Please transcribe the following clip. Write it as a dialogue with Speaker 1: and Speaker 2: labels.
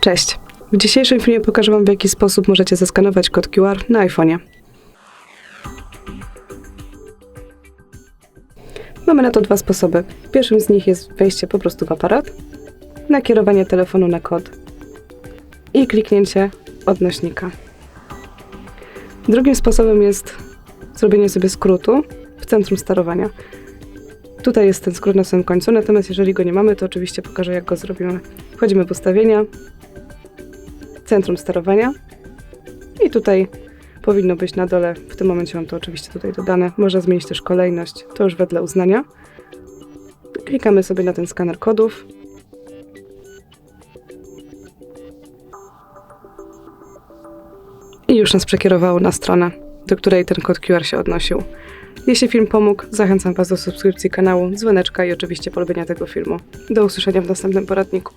Speaker 1: Cześć. W dzisiejszym filmie pokażę Wam, w jaki sposób możecie zeskanować kod QR na iPhone'ie. Mamy na to dwa sposoby. Pierwszym z nich jest wejście po prostu w aparat, nakierowanie telefonu na kod i kliknięcie odnośnika. Drugim sposobem jest zrobienie sobie skrótu w centrum sterowania. Tutaj jest ten skrót na samym końcu, natomiast jeżeli go nie mamy, to oczywiście pokażę, jak go zrobimy. Wchodzimy w ustawienia, centrum sterowania i tutaj powinno być na dole, w tym momencie mam to oczywiście tutaj dodane, można zmienić też kolejność, to już wedle uznania. Klikamy sobie na ten skaner kodów. I już nas przekierowało na stronę, do której ten kod QR się odnosił. Jeśli film pomógł, zachęcam Was do subskrypcji kanału, dzwoneczka i oczywiście polubienia tego filmu. Do usłyszenia w następnym poradniku.